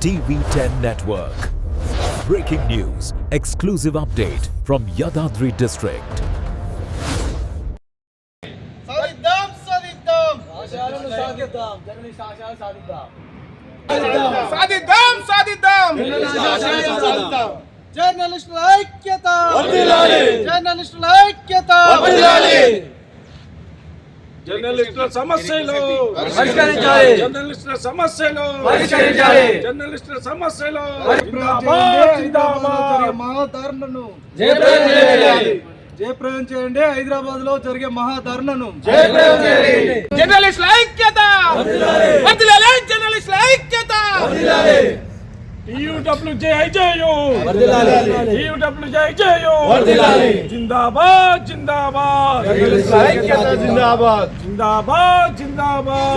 TV10 Network. Breaking news, exclusive update from Yadadri District. Sadidam, Sadidam. Journalist like Kata. Journalist like Kata. Journalist like Kata. Journalist like Kata. జర్నలిస్టుల సమస్యలు పరిష్కరించాలి. జర్నలిస్టుల సమస్యలు పరిష్కరించాలి. జర్నలిస్టుల సమస్యలు జయప్రదం చేయాలి. జయప్రదం చేయండి హైదరాబాద్లో జరిగే చేయాలి. జర్నలిస్టుల ఐక్యత వర్ధిల్లాలి, జర్నలిస్టుల ఐక్యత టీయూడబ్ల్యూజే ఐజేయు వర్ధిల్లాలి. టీయూడబ్ల్యూజే ఐజేయు వర్ధిల్లాలి. జిందాబాద్ జిందాబాద్. జిందాబాద్. జిందాబాద్ జిందాబాద్.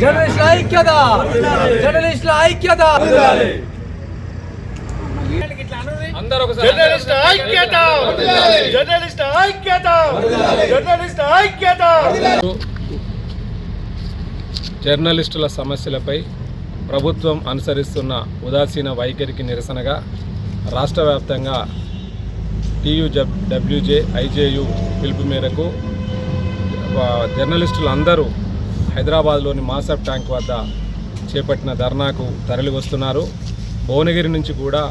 జర్నలిస్టుల ఐక్యత జర్నలిస్టుల ఐక్యత. జర్నలిస్ట్ ఐక్యత. జర్నలిస్ట్ ఐక్యత. జర్నలిస్ట్ ఐక్యత. జర్నలిస్టుల సమస్యలపై ప్రభుత్వం అనుసరిస్తున్న ఉదాసీన వైఖరికి నిరసనగా రాష్ట్ర వ్యాప్తంగా టీయు డబ్ల్యూజే ఐజేయు పిలుపు మేరకు జర్నలిస్టులు అందరూ హైదరాబాద్లోని మాసబ్ ట్యాంక్ వద్ద చేపట్టిన ధర్నాకు తరలి వస్తున్నారు భువనగిరి నుంచి కూడా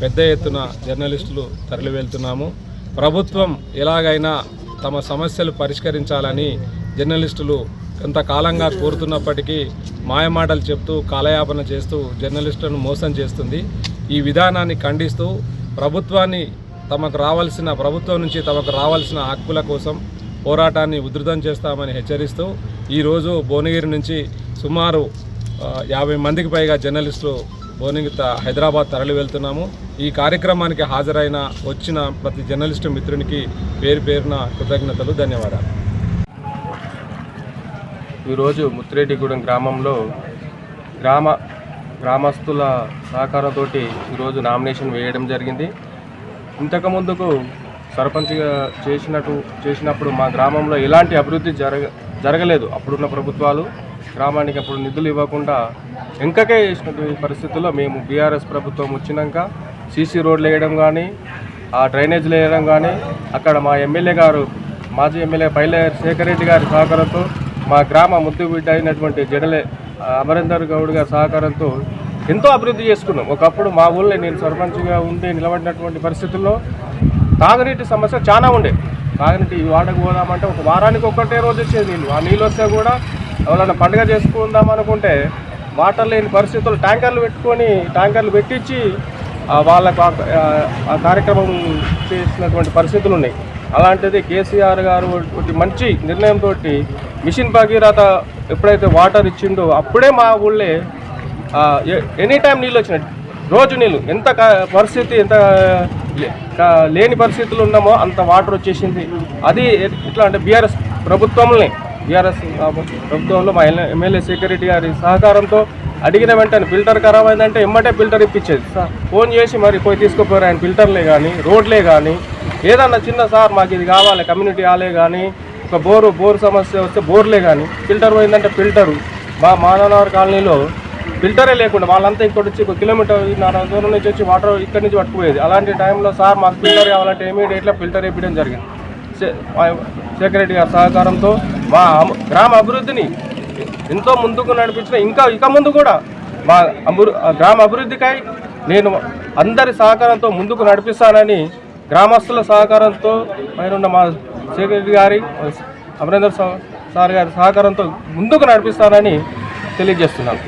పెద్ద ఎత్తున జర్నలిస్టులు తరలి వెళ్తున్నాము ప్రభుత్వం ఎలాగైనా తమ సమస్యలు పరిష్కరించాలని జర్నలిస్టులు కొంతకాలంగా కోరుతున్నప్పటికీ మాయమాటలు చెప్తూ కాలయాపన చేస్తూ జర్నలిస్టులను మోసం చేస్తుంది. ఈ విధానాన్ని ఖండిస్తూ ప్రభుత్వాన్ని తమకు రావాల్సిన ప్రభుత్వం నుంచి తమకు రావాల్సిన హక్కుల కోసం పోరాటాన్ని ఉధృతం చేస్తామని హెచ్చరిస్తూ ఈరోజు భువనగిరి నుంచి సుమారు యాభై మందికి పైగా జర్నలిస్టులు భువనగిరి త- హైదరాబాద్ తరలి వెళ్తున్నాము. ఈ కార్యక్రమానికి హాజరైన వచ్చిన ప్రతి జర్నలిస్టు మిత్రునికి పేరు పేరున కృతజ్ఞతలు ధన్యవాదాలు. ఈరోజు ముత్తిరెడ్డిగూడెం గ్రామంలో గ్రామ గ్రామస్తుల సహకారంతో ఈరోజు నామినేషన్ వేయడం జరిగింది. ఇంతకు ముందుకు సర్పంచ్గా చేసినట్టు చేసినప్పుడు మా గ్రామంలో ఎలాంటి అభివృద్ధి జరగ జరగలేదు. అప్పుడున్న ప్రభుత్వాలు గ్రామానికి అప్పుడు నిధులు ఇవ్వకుండా ఇంకకే చేసినటువంటి పరిస్థితుల్లో మేము బీఆర్ఎస్ ప్రభుత్వం వచ్చినాక సీసీ రోడ్లు వేయడం కానీ ఆ డ్రైనేజీలు వేయడం కానీ అక్కడ మా ఎమ్మెల్యే గారు మాజీ ఎమ్మెల్యే పైలే శేఖర్ రెడ్డి గారి సహకారంతో మా గ్రామ ముద్దు బిడ్డ అయినటువంటి జడలే అమరేందర్ గౌడ్ గారి సహకారంతో ఎంతో అభివృద్ధి చేసుకున్నాం. ఒకప్పుడు మా ఊళ్ళో నేను సర్పంచ్గా ఉండి నిలబడినటువంటి పరిస్థితుల్లో తాగునీటి సమస్య చాలా ఉండే. తాగునీటి ఈ వాడకు పోదామంటే ఒక వారానికి ఒక్కటే రోజు వచ్చేది నీళ్ళు. ఆ నీళ్ళు వస్తే కూడా ఎవరైనా పండుగ చేసుకుందాం అనుకుంటే వాటర్ లేని పరిస్థితులు ట్యాంకర్లు పెట్టుకొని ట్యాంకర్లు పెట్టించి వాళ్ళకు ఆ కార్యక్రమం చేసినటువంటి పరిస్థితులు ఉన్నాయి. అలాంటిది కేసీఆర్ గారు ఒకటి మంచి నిర్ణయంతో మిషన్ భగీరథ ఎప్పుడైతే వాటర్ ఇచ్చిండో అప్పుడే మా ఊళ్ళే ఎనీ టైం నీళ్ళు వచ్చినాయి. రోజు నీళ్ళు. ఎంత పరిస్థితి ఎంత లేని పరిస్థితులు ఉన్నామో అంత వాటర్ వచ్చేసింది. అది ఎట్లా అంటే బీఆర్ఎస్ ప్రభుత్వంలోనే. బీఆర్ఎస్ ప్రభుత్వంలో మా ఎమ్మెల్యే సెక్యూరిటీ గారి సహకారంతో అడిగిన వెంటనే ఫిల్టర్ ఖరాబ్ అయిందంటే ఎమ్మటే ఫిల్టర్ ఇప్పించేది. సార్. ఫోన్ చేసి మరి పోయి తీసుకుపోయారు ఆయన ఫిల్టర్లే కానీ రోడ్లే కానీ ఏదన్నా చిన్న సార్ మాకు ఇది కావాలి కమ్యూనిటీ హాలే కానీ ఒక బోరు బోరు సమస్య వస్తే బోర్లే కానీ ఫిల్టర్ పోయిందంటే ఫిల్టరు. మా మానవనగర్ కాలనీలో ఫిల్టరే లేకుండా వాళ్ళంతా ఇక్కడ వచ్చి ఒక కిలోమీటర్ నాలుగు దూరం నుంచి వచ్చి వాటర్ ఇక్కడి నుంచి పట్టుకుపోయేది. అలాంటి టైంలో సార్ మాకు ఫిల్టర్ కావాలంటే ఇమీడియట్గా ఫిల్టర్ వేయడం జరిగింది. సెక్రటరీ గారి సహకారంతో మా గ్రామ అభివృద్ధిని ఎంతో ముందుకు నడిపించిన ఇంకా ఇక ముందు కూడా మా గ్రామ అభివృద్ధికై నేను అందరి సహకారంతో ముందుకు నడిపిస్తానని గ్రామస్తుల సహకారంతో పైన మా సెక్రటరీ గారి అమరేందర్ సార్ గారి సహకారంతో ముందుకు నడిపిస్తానని తెలియజేస్తున్నాను.